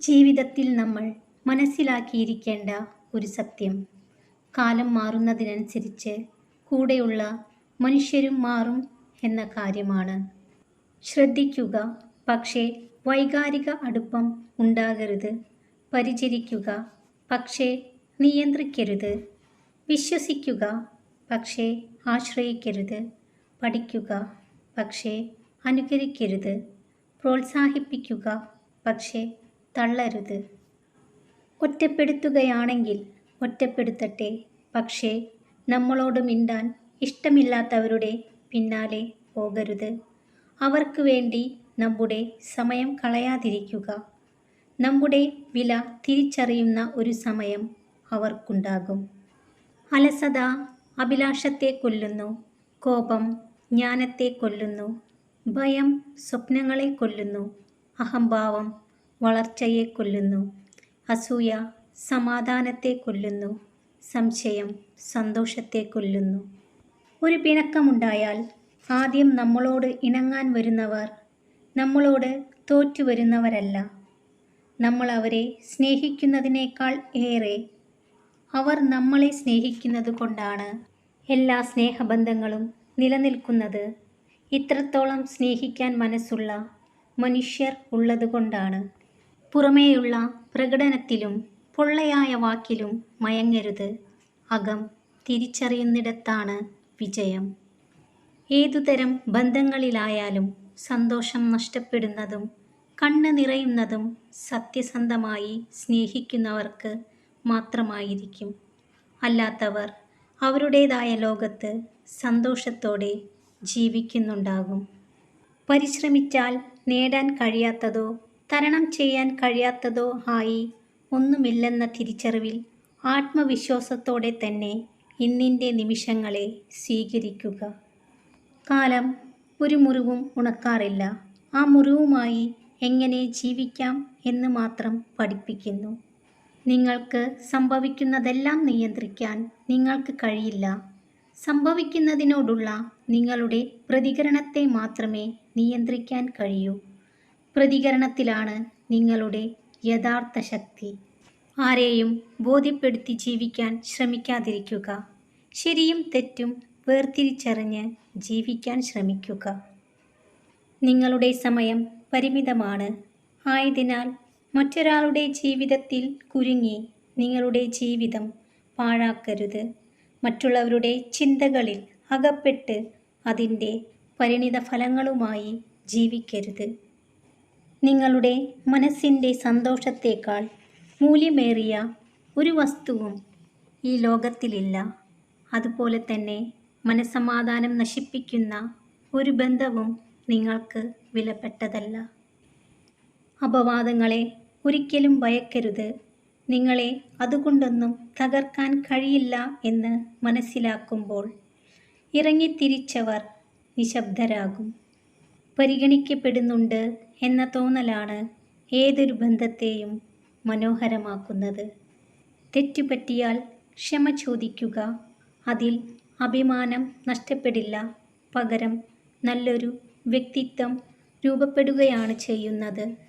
ജീവിതത്തിൽ നമ്മൾ മനസ്സിലാക്കിയിരിക്കേണ്ട ഒരു സത്യം. കാലം മാറുന്നതിനനുസരിച്ച് കൂടെയുള്ള മനുഷ്യരും മാറും എന്ന കാര്യമാണ്. ശ്രദ്ധിക്കുക പക്ഷേ വൈകാരിക അടുപ്പം ഉണ്ടാകരുത്. പരിചരിക്കുക പക്ഷേ നിയന്ത്രിക്കരുത്. വിശ്വസിക്കുക പക്ഷേ ആശ്രയിക്കരുത്. പഠിക്കുക പക്ഷേ അനുകരിക്കരുത്. പ്രോത്സാഹിപ്പിക്കുക പക്ഷേ തള്ളരുത്. ഒറ്റപ്പെടുത്തുകയാണെങ്കിൽ ഒറ്റപ്പെടുത്തട്ടെ. പക്ഷേ നമ്മളോട് മിണ്ടാൻ ഇഷ്ടമില്ലാത്തവരുടെ പിന്നാലെ പോകരുത്. അവർക്ക് വേണ്ടി നമ്മുടെ സമയം കളയാതിരിക്കുക. നമ്മുടെ വില തിരിച്ചറിയുന്ന ഒരു സമയം അവർക്കുണ്ടാകും. അലസത അഭിലാഷത്തെ കൊല്ലുന്നു. കോപം ജ്ഞാനത്തെ കൊല്ലുന്നു. ഭയം സ്വപ്നങ്ങളെ കൊല്ലുന്നു. അഹംഭാവം വളർച്ചയെ കൊല്ലുന്നു. അസൂയ സമാധാനത്തെ കൊല്ലുന്നു. സംശയം സന്തോഷത്തെ കൊല്ലുന്നു. ഒരു പിണക്കമുണ്ടായാൽ ആദ്യം നമ്മളോട് ഇണങ്ങാൻ വരുന്നവർ നമ്മളോട് തോറ്റു വരുന്നവരല്ല. നമ്മൾ അവരെ സ്നേഹിക്കുന്നതിനേക്കാൾ ഏറെ അവർ നമ്മളെ സ്നേഹിക്കുന്നത് കൊണ്ടാണ് എല്ലാ സ്നേഹബന്ധങ്ങളും നിലനിൽക്കുന്നത്. ഇത്രത്തോളം സ്നേഹിക്കാൻ മനസ്സുള്ള മനുഷ്യർ ഉള്ളതുകൊണ്ടാണ് പുറമേയുള്ള പ്രകടനത്തിലും പൊള്ളയായ വാക്കിലും മയങ്ങരുത്. അകം തിരിച്ചറിയുന്നിടത്താണ് വിജയം. ഏതുതരം ബന്ധങ്ങളിലായാലും സന്തോഷം നഷ്ടപ്പെടുന്നതും കണ്ണ് നിറയുന്നതും സത്യസന്ധമായി സ്നേഹിക്കുന്നവർക്ക് മാത്രമായിരിക്കും. അല്ലാത്തവർ അവരുടേതായ ലോകത്ത് സന്തോഷത്തോടെ ജീവിക്കുന്നുണ്ടാകും. പരിശ്രമിച്ചാൽ നേടാൻ കഴിയാത്തതോ തരണം ചെയ്യാൻ കഴിയാത്തതോ ആയി ഒന്നുമില്ലെന്ന തിരിച്ചറിവിൽ ആത്മവിശ്വാസത്തോടെ തന്നെ ഇന്നിന്റെ നിമിഷങ്ങളെ സ്വീകരിക്കുക. കാലം ഒരു മുറിവും ഉണക്കാറില്ല. ആ മുറിവുമായി എങ്ങനെ ജീവിക്കാം എന്ന് മാത്രം പഠിപ്പിക്കുന്നു. നിങ്ങൾക്ക് സംഭവിക്കുന്നതെല്ലാം നിയന്ത്രിക്കാൻ നിങ്ങൾക്ക് കഴിയില്ല. സംഭവിക്കുന്നതിനോടുള്ള നിങ്ങളുടെ പ്രതികരണത്തെ മാത്രമേ നിയന്ത്രിക്കാൻ കഴിയൂ. പ്രതികരണത്തിലാണ് നിങ്ങളുടെ യഥാർത്ഥ ശക്തി. ആരെയും ബോധ്യപ്പെടുത്തി ജീവിക്കാൻ ശ്രമിക്കാതിരിക്കുക. ശരിയും തെറ്റും വേർതിരിച്ചറിഞ്ഞ് ജീവിക്കാൻ ശ്രമിക്കുക. നിങ്ങളുടെ സമയം പരിമിതമാണ്. ആയതിനാൽ മറ്റൊരാളുടെ ജീവിതത്തിൽ കുരുങ്ങി നിങ്ങളുടെ ജീവിതം പാഴാക്കരുത്. മറ്റുള്ളവരുടെ ചിന്തകളിൽ അകപ്പെട്ട് അതിന്റെ പരിണിത ഫലങ്ങളുമായി ജീവിക്കരുത്. നിങ്ങളുടെ മനസ്സിന്റെ സന്തോഷത്തേക്കാൾ മൂല്യമേറിയ ഒരു വസ്തുവും ഈ ലോകത്തിലില്ല. അതുപോലെ തന്നെ മനസ്സമാധാനം നശിപ്പിക്കുന്ന ഒരു ബന്ധവും നിങ്ങൾക്ക് വിലപ്പെട്ടതല്ല. അപവാദങ്ങളെ ഒരിക്കലും ഭയക്കരുത്. നിങ്ങളെ അതുകൊണ്ടൊന്നും തകർക്കാൻ കഴിയില്ല എന്ന് മനസ്സിലാക്കുമ്പോൾ ഇറങ്ങിത്തിരിച്ചവർ നിശബ്ദരാകും. പരിഗണിക്കപ്പെടുന്നുണ്ട് എന്ന തോന്നലാണ് ഏതൊരു ബന്ധത്തെയും മനോഹരമാക്കുന്നത്. തെറ്റുപറ്റിയാൽ ക്ഷമ ചോദിക്കുക. അതിൽ അഭിമാനം നഷ്ടപ്പെടില്ല. പകരം നല്ലൊരു വ്യക്തിത്വം രൂപപ്പെടുകയാണ് ചെയ്യുന്നത്.